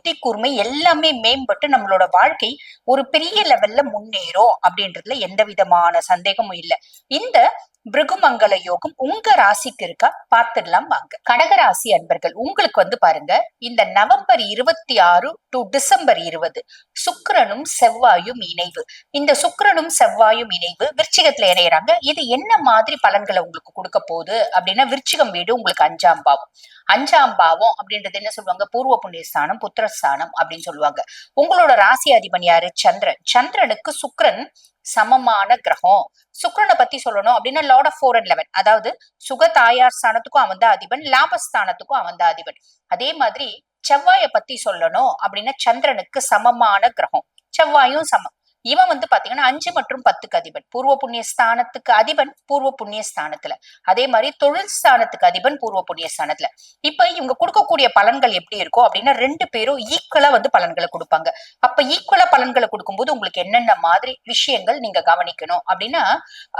புத்தி கூர்மை எல்லாமே மேம்பட்டு நம்மளோட வாழ்க்கை ஒரு பெரிய லெவல்ல முன்னேறும் அப்படின்றதுல எந்த விதமான சந்தேகமும் இல்லை. இந்த பிருகுமங்கல யோகம் உங்க ராசிக்கு இருக்கா? பார்த்துடலாம் வாங்க. கடகராசி அன்பர்கள் உங்களுக்கு வந்து பாருங்க இந்த நவம்பர் இருபத்தி ஆறு டு டிசம்பர் இருபது சுக்கரனும் செவ்வாயும் இணைவு. இந்த சுக்கரனும் செவ்வாயும் இணைவு விருச்சிகத்துல இணையறாங்க. இது என்ன மாதிரி பலன்களை உங்களுக்கு கொடுக்க போகுது அப்படின்னா விருச்சிகம் வீடு உங்களுக்கு அஞ்சாம் பாவம். அஞ்சாம் பாவம் அப்படின்றது என்ன சொல்லுவாங்க? பூர்வ புண்ணியஸ்தானம் புத்திரஸ்தானம் அப்படின்னு சொல்லுவாங்க. உங்களோட ராசி அதிபன் யாரு? சந்திரன். சந்திரனுக்கு சுக்கரன் சமமான கிரகம். சுக்கரனை பத்தி சொல்லணும் அப்படின்னா lord of four and eleven அதாவது சுக தாயார் ஸ்தானத்துக்கும் அவன் தான் அதிபன் லாபஸ்தானத்துக்கும் அவன் தான் அதிபன். அதே மாதிரி செவ்வாயை பத்தி சொல்லணும் அப்படின்னா சந்திரனுக்கு சமமான கிரகம். செவ்வாயும் சமம். இவன் வந்து பாத்தீங்கன்னா அஞ்சு மற்றும் பத்துக்கு அதிபன். பூர்வ புண்ணிய ஸ்தானத்துக்கு அதிபன் பூர்வ புண்ணிய ஸ்தானத்துல. அதே மாதிரி தொழில் ஸ்தானத்துக்கு அதிபன் பூர்வ புண்ணிய ஸ்தானத்துல. இப்ப இவங்க கொடுக்கக்கூடிய பலன்கள் எப்படி இருக்கும் அப்படின்னா ரெண்டு பேரும் ஈக்குவலா வந்து பலன்களை கொடுப்பாங்க. அப்ப ஈக்குவலா பலன்களை கொடுக்கும்போது உங்களுக்கு என்னென்ன மாதிரி விஷயங்கள் நீங்க கவனிக்கணும் அப்படின்னா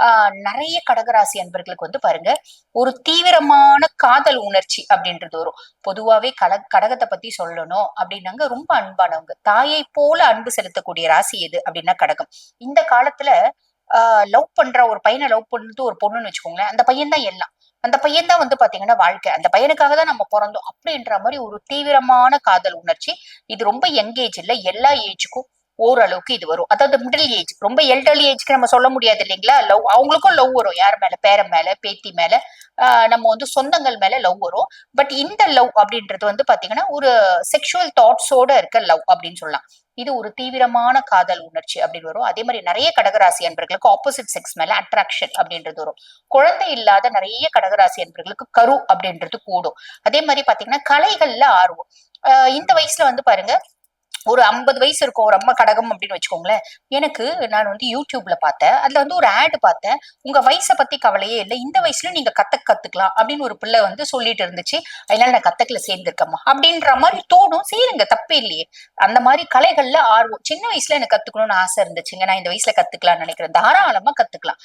ஆஹ் நிறைய கடகராசி அன்பர்களுக்கு வந்து பாருங்க ஒரு தீவிரமான காதல் உணர்ச்சி அப்படின்றது வரும். பொதுவாவே கட கடகத்தை பத்தி சொல்லணும் அப்படின்னாங்க ரொம்ப அன்பானவங்க. தாயை போல அன்பு செலுத்தக்கூடிய ராசி எது அப்படின்னா கடகம்? இந்த காலத்துல ஆஹ் லவ் பண்ற ஒரு பையனை லவ் பண்ணுறது ஒரு பொண்ணுன்னு வச்சுக்கோங்களேன். அந்த பையன் தான் எல்லாம். அந்த பையன் தான் வந்து பாத்தீங்கன்னா வாழ்க்கை. அந்த பையனுக்காக தான் நம்ம பிறந்தோம். அப்படின்ற மாதிரி ஒரு தீவிரமான காதல் உணர்ச்சி. இது ரொம்ப யங் ஏஜ் இல்ல. எல்லா ஏஜுக்கும் ஓரளவுக்கு இது வரும். அதாவது மிடில் ஏஜ் ரொம்ப எல்டர்லி ஏஜ்க்கு நம்ம சொல்ல முடியாது இல்லைங்களா? லவ் அவங்களுக்கும் லவ் வரும். யார் மேல? பேரன் மேல பேத்தி மேல. ஆஹ் நம்ம வந்து சொந்தங்கள் மேல லவ் வரும். பட் இந்த லவ் அப்படின்றது வந்து பாத்தீங்கன்னா ஒரு செக்ஷுவல் தாட்ஸோட இருக்க லவ் அப்படின்னு சொல்லலாம். இது ஒரு தீவிரமான காதல் உணர்ச்சி அப்படின்னு வரும். அதே மாதிரி நிறைய கடகராசி அன்பர்களுக்கு ஆப்போசிட் செக்ஸ் மேல அட்ராக்ஷன் அப்படின்றது வரும். குழந்தை இல்லாத நிறைய கடகராசி அன்பர்களுக்கு கரு அப்படின்றது கூடும். அதே மாதிரி பாத்தீங்கன்னா கலைகள்ல ஆர்வம். ஆஹ் இந்த வயசுல வந்து பாருங்க ஒரு ஐம்பது வயசு இருக்கும் ஒரு அம்மா கடகம் அப்படின்னு வச்சுக்கோங்களேன். எனக்கு நான் வந்து யூடியூப்ல பார்த்தேன். அதுல வந்து ஒரு ஆடு பார்த்தேன். உங்க வயசை பத்தி கவலையே இல்லை. இந்த வயசுல நீங்க கத்த கத்துக்கலாம் அப்படின்னு ஒரு பிள்ளை வந்து சொல்லிட்டு இருந்துச்சு. அதனால நான் கத்தக்கல சேர்ந்துருக்கம்மா. அப்படின்ற மாதிரி தோணும். செய்யுங்க தப்பே இல்லையே. அந்த மாதிரி கலைகள்ல ஆர்வம். சின்ன வயசுல எனக்கு கத்துக்கணும்னு ஆசை இருந்துச்சுங்க. நான் இந்த வயசுல கத்துக்கலாம்னு நினைக்கிறேன். தாராளமா கத்துக்கலாம்.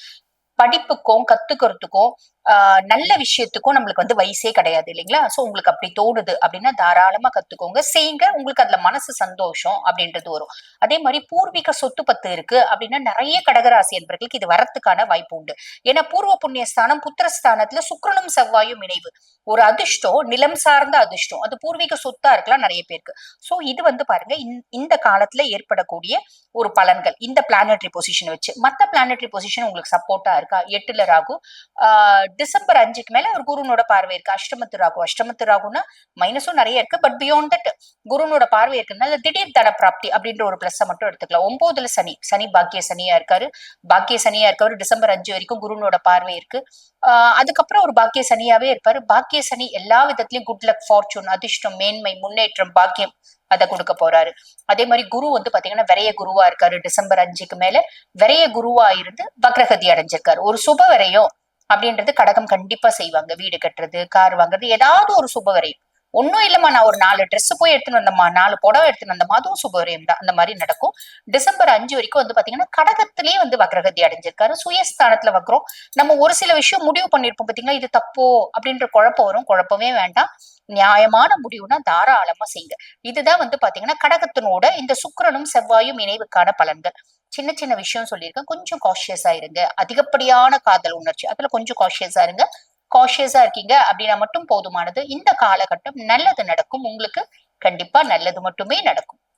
படிப்புக்கும் கத்துக்கிறதுக்கும் நல்ல விஷயத்துக்கும் நம்மளுக்கு வந்து வயசே கிடையாது இல்லைங்களா? சோ உங்களுக்கு அப்படி தோணுது அப்படின்னா தாராளமா கத்துக்கோங்க. செய்யுங்க. உங்களுக்கு அதுல மனசு சந்தோஷம் அப்படின்றது வரும். அதே மாதிரி பூர்வீக சொத்து பத்து இருக்கு அப்படின்னா நிறைய கடகராசி என்பவர்களுக்கு இது வரத்துக்கான வாய்ப்பு உண்டு. ஏன்னா பூர்வ புண்ணிய ஸ்தானம் புத்திரஸ்தானத்துல சுக்கரனும் செவ்வாயும் இணைவு. ஒரு அதிர்ஷ்டம் நிலம் சார்ந்த அதிர்ஷ்டம். அது பூர்வீக சொத்தா இருக்கலாம் நிறைய பேருக்கு. சோ இது வந்து பாருங்க இந்த- இந்த காலத்துல ஏற்படக்கூடிய ஒரு பலன்கள். இந்த பிளானட்ரி பொசிஷன் வச்சு. மத்த பிளானட்ரி பொசிஷன் உங்களுக்கு சப்போர்ட்டா இருக்கா? எட்டுல ராகு டிசம்பர் அஞ்சுக்கு மேல ஒரு குருனோட பார்வை இருக்கு. அஷ்டமத்து ராகு. அஷ்டமத்து ராகுனா மைனஸும் நிறைய இருக்கு. பட் பியாண்ட் தட் குருனோட பார்வை இருக்குனால திடீர் தன பிராப்தி அப்படின்ற ஒரு பிளஸ் மட்டும் எடுத்துக்கலாம். ஒன்பதுல சனி. சனி பாக்கிய சனியா இருக்காரு. பாக்கிய சனியா இருக்கவர் டிசம்பர் அஞ்சு வரைக்கும் குருனோட பார்வை இருக்கு. ஆஹ் அதுக்கப்புறம் ஒரு பாக்கிய சனியாவே இருப்பாரு. பாக்கிய சனி எல்லா விதத்திலயும் குட் லக் ஃபார்ச்சூன் அதிர்ஷ்டம் மேன்மை முன்னேற்றம் பாக்கியம் அதை கொடுக்க போறாரு. அதே மாதிரி குரு வந்து பாத்தீங்கன்னா விரைய குருவா இருக்காரு. டிசம்பர் அஞ்சுக்கு மேல விரைய குருவா இருந்து வக்ரகதி அடைஞ்சிருக்காரு. ஒரு சுப விரயம் அப்படின்றது கடகம் கண்டிப்பா செய்வாங்க. வீடு கட்டுறது கார் வாங்குறது ஏதாவது ஒரு சுபவரையும். ஒன்றும் ஒன்னும் இல்லம்மா நான் ஒரு நாலு ட்ரெஸ் போய் எடுத்துன்னு வந்தம்மா நாலு புடவை எடுத்துன்னு வந்தம்மா அதுவும் சுபவரியம் தான். அந்த மாதிரி நடக்கும். டிசம்பர் அஞ்சு வரைக்கும் வந்து பாத்தீங்கன்னா கடகத்திலேயே வந்து வக்ரகதி அடைஞ்சிருக்காரு. சுயஸ்தானத்துல வக்ரம். நம்ம ஒரு சில விஷயம் முடிவு பண்ணிருப்போம் பாத்தீங்கன்னா இது தப்போ அப்படின்ற குழப்பம் வரும். குழப்பமே வேண்டாம். நியாயமான முடிவுனா தாராளமா செய்யுங்க. இதுதான் வந்து பாத்தீங்கன்னா கடகத்தினோட இந்த சுக்கிரனும் செவ்வாயும் இணைவுக்கான பலன்கள். சின்ன சின்ன விஷயம் சொல்லியிருக்கேன். கொஞ்சம் காஷியஸா இருங்க. அதிகப்படியான காதல் உணர்ச்சி. அதுல கொஞ்சம் காஷியஸா இருங்க. காஷியஸா இருக்கீங்க அப்படின்னா மட்டும் போதுமானது. இந்த காலகட்டம் நல்லது நடக்கும். உங்களுக்கு கண்டிப்பா நல்லது மட்டுமே நடக்கும்.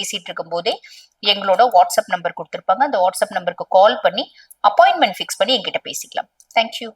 பேசிட்டு இருக்கும் போதே எங்களோட வாட்ஸ்அப் நம்பர் கொடுத்துருப்பாங்க. அந்த வாட்ஸ்அப் நம்பருக்கு கால் பண்ணி அப்பாயின்மெண்ட் ஃபிக்ஸ் பண்ணி எங்கிட்ட பேசிக்கலாம். தேங்க்யூ